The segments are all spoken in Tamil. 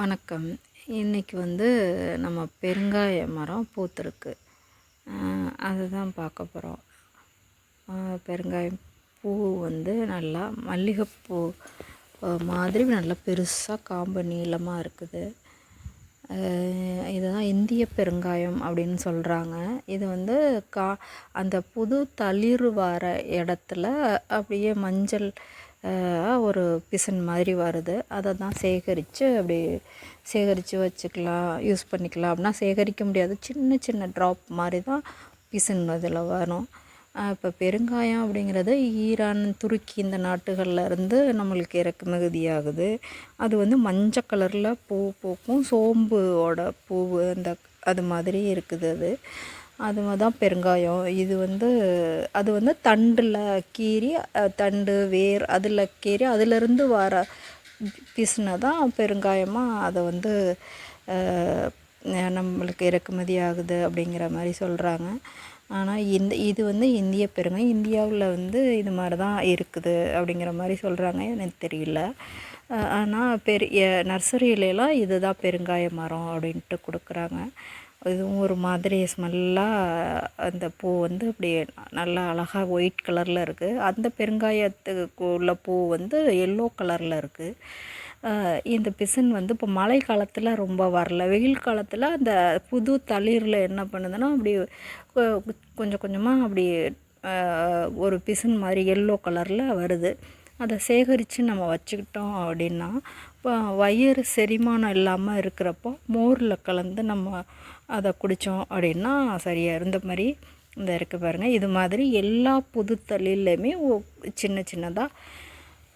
வணக்கம். இன்றைக்கி வந்து நம்ம பெருங்காய மரம் பூத்துருக்கு. அதை தான் பார்க்க போகிறோம் பெருங்காயம் பூ வந்து நல்லா மல்லிகைப்பூ மாதிரி நல்லா பெருசாக காம்பு நீளமாக இருக்குது. இதுதான் இந்திய பெருங்காயம் அப்படின்னு சொல்கிறாங்க இது வந்து கா அந்த புது தளிர் வர இடத்துல அப்படியே மஞ்சள் ஒரு பிசன் மாதிரி வருது. அதை தான் சேகரித்து அப்படி சேகரித்து வச்சுக்கலாம் யூஸ் பண்ணிக்கலாம். அப்படின்னா சேகரிக்க முடியாது. சின்ன சின்ன ட்ராப் மாதிரி தான் பிசன் இதில் வரும். இப்போ பெருங்காயம் அப்படிங்கிறது ஈரான் துருக்கி இந்த நாட்டுகளில் இருந்து நம்மளுக்கு இறக்குமதி ஆகுது அது வந்து மஞ்சள் கலரில் பூ பூக்கும் சோம்புவோட பூ அந்த அது மாதிரி இருக்குது அது. அது தான் பெருங்காயம். இது வந்து அது வந்து தண்டில் கீறி தண்டு வேர் அதில் கீறி அதிலிருந்து வர பிசுனை தான் பெருங்காயமாக அதை வந்து நம்மளுக்கு இறக்குமதி ஆகுது அப்படிங்கிற மாதிரி சொல்கிறாங்க ஆனால் இந்த இது வந்து இந்திய பெருங்காயம் இந்தியாவில் வந்து இது மாதிரி தான் இருக்குது அப்படிங்கிற மாதிரி சொல்கிறாங்க எனக்கு தெரியல. ஆனால் பெரிய நர்சரியிலலாம் இது தான் பெருங்காய மரம் அப்படின்ட்டு கொடுக்குறாங்க. இதுவும் ஒரு மாதிரி ஸ்மெல்லாக அந்த பூ வந்து அப்படியே நல்லா அழகாக ஒயிட் கலரில் இருக்குது அந்த பெருங்காயத்துக்கு உள்ள பூ வந்து எல்லோ கலரில் இருக்குது இந்த பிசின் வந்து இப்போ மழை காலத்தில் ரொம்ப வரல. வெயில் காலத்தில் அந்த புது தளிரில் என்ன பண்ணுதுன்னா அப்படி கொஞ்சம் கொஞ்சமாக அப்படி ஒரு பிசின் மாதிரி எல்லோ கலரில் வருது. அதை சேகரித்து நம்ம வச்சுக்கிட்டோம் அப்படின்னா இப்போ வயிறு செரிமானம் இல்லாமல் இருக்கிறப்போ மோரில் கலந்து நம்ம அதை குடித்தோம் அப்படின்னா சரியாக இருந்த மாதிரி இந்த இருக்குது பாருங்கள் இது மாதிரி எல்லா புது தள்ளிலையுமே சின்ன சின்னதாக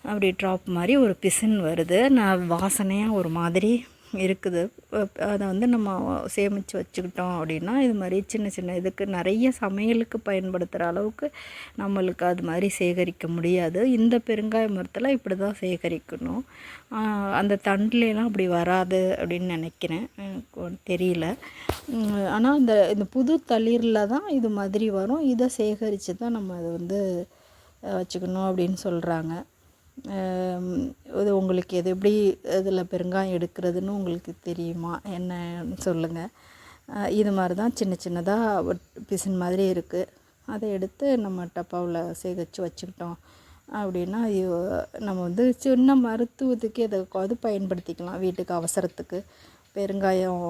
அப்படி ட்ராப் மாதிரி ஒரு பிசின் வருது. நான் வாசனையாக ஒரு மாதிரி இருக்குது. அதை வந்து நம்ம சேமித்து வச்சுக்கிட்டோம் அப்படின்னா இது மாதிரி சின்ன சின்ன இதுக்கு நிறைய சமையலுக்கு பயன்படுத்துகிற அளவுக்கு நம்மளுக்கு அது மாதிரி சேகரிக்க முடியாது. இந்த பெருங்காய மரத்தில் இப்படி தான் சேகரிக்கணும் அந்த தண்டுலாம் அப்படி வராது அப்படின்னு நினைக்கிறேன். தெரியல. ஆனால் இந்த இந்த புது தளிரில் தான் இது மாதிரி வரும். இதை சேகரித்து தான் நம்ம அதை வந்து வச்சுக்கணும் அப்படின்னு சொல்கிறாங்க இது உங்களுக்கு எது எப்படி இதில் பெருங்காயம் எடுக்கிறதுன்னு உங்களுக்கு தெரியுமா? என்னன்னு சொல்லுங்கள் இது மாதிரி தான் சின்ன சின்னதாக பிசின் மாதிரி இருக்குது அதை எடுத்து நம்ம டப்பாவில் சேகரித்து வச்சுக்கிட்டோம். அப்படின்னா நம்ம வந்து சின்ன மருத்துவத்துக்கு எதுக்காவது பயன்படுத்திக்கலாம் வீட்டுக்கு அவசரத்துக்கு. பெருங்காயம்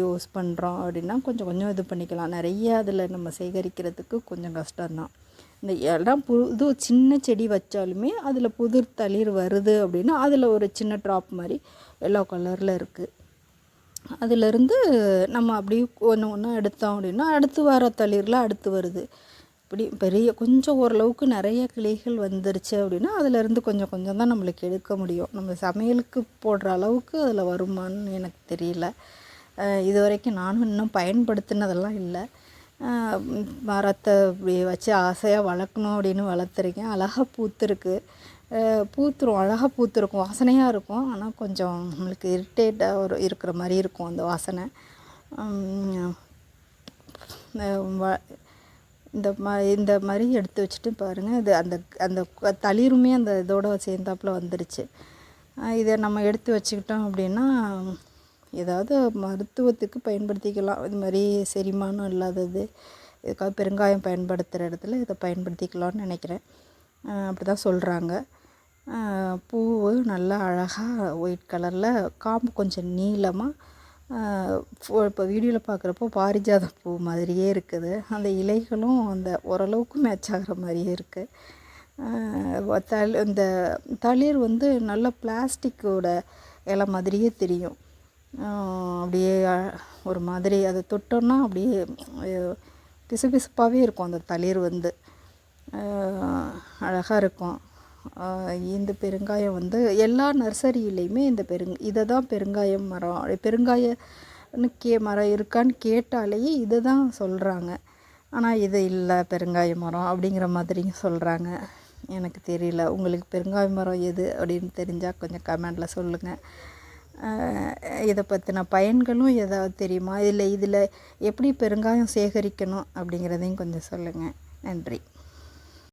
யூஸ் பண்ணுறோம் அப்படின்னா கொஞ்சம் கொஞ்சம் இது பண்ணிக்கலாம். நிறைய அதில் நம்ம சேகரிக்கிறதுக்கு கொஞ்சம் கஷ்டம்தான். இந்த இடம் புது சின்ன செடி வச்சாலுமே அதில் புது தளிர் வருது அப்படின்னா அதில் ஒரு சின்ன ட்ராப் மாதிரி எல்லோ கலரில் இருக்குது அதிலேருந்து நம்ம அப்படி ஒன்று ஒன்றா எடுத்தோம் அப்படின்னா அடுத்து வர தளிரில் அடுத்து வருது. இப்படி பெரிய கொஞ்சம் ஓரளவுக்கு நிறைய கிளைகள் வந்துருச்சு அப்படின்னா அதிலேருந்து கொஞ்சம் கொஞ்சம் தான் நம்மளுக்கு எடுக்க முடியும். நம்ம சமையலுக்கு போடுற அளவுக்கு அதில் வருமானு எனக்கு தெரியல. இது வரைக்கும் நானும் இன்னும் பயன்படுத்தினதெல்லாம் இல்லை. மரத்தை இப்படி வச்சு ஆசையாக வளர்க்கணும் அப்படின்னு வளர்த்துருக்கேன். அழகாக பூத்துருக்கு. பூத்துரும். அழகாக பூத்துருக்கும். வாசனையாக இருக்கும். ஆனால் கொஞ்சம் நம்மளுக்கு இரிட்டேட்டாக ஒரு இருக்கிற மாதிரி இருக்கும் அந்த வாசனை. இந்த மா இந்த மாதிரி எடுத்து வச்சுட்டு பாருங்கள் இது அந்த அந்த தளிருமே அந்த இதோட சேர்ந்தாப்புல வந்துருச்சு. இதை நம்ம எடுத்து வச்சுக்கிட்டோம் அப்படின்னா ஏதாவது மருத்துவத்துக்கு பயன்படுத்திக்கலாம். இது மாதிரி செரிமானம் இல்லாதது இதுக்காக பெருங்காயம் பயன்படுத்துகிற இடத்துல இதை பயன்படுத்திக்கலாம்னு நினைக்கிறேன். அப்படி தான் சொல்கிறாங்க பூ நல்லா அழகாக ஒயிட் கலரில் காம்பு கொஞ்சம் நீளமாக இப்போ வீடியோவில் பார்க்குறப்போ பாரிஜாத பூ மாதிரியே இருக்குது. அந்த இலைகளும் அந்த ஓரளவுக்கு மேட்ச் ஆகிற மாதிரியே இருக்குது தளி இந்த தளிர் வந்து நல்ல பிளாஸ்டிக்கோட இலை மாதிரியே தெரியும். அப்படியே ஒரு மாதிரி அதை தொட்டோன்னா அப்படியே பிசுபிசுப்பாகவே இருக்கும். அந்த தளிர் வந்து அழகாக இருக்கும். இந்த பெருங்காயம் வந்து எல்லா நர்சரியிலையுமே இந்த பெருங் இதை தான் பெருங்காயம் மரம் பெருங்காயன்னு கே மரம் இருக்கான்னு கேட்டாலேயே இதை தான் சொல்கிறாங்க ஆனால் இது இல்லை பெருங்காய மரம் அப்படிங்கிற மாதிரியும் சொல்கிறாங்க எனக்கு தெரியல. உங்களுக்கு பெருங்காய மரம் எது அப்படின்னு தெரிஞ்சால் கொஞ்சம் கமெண்டில் சொல்லுங்கள் இதை பற்றின பயன்களும் ஏதாவது தெரியுமா? இல்லை இதில் எப்படி பெருங்காயம் சேகரிக்கணும் அப்படிங்கிறதையும் கொஞ்சம் சொல்லுங்கள் நன்றி.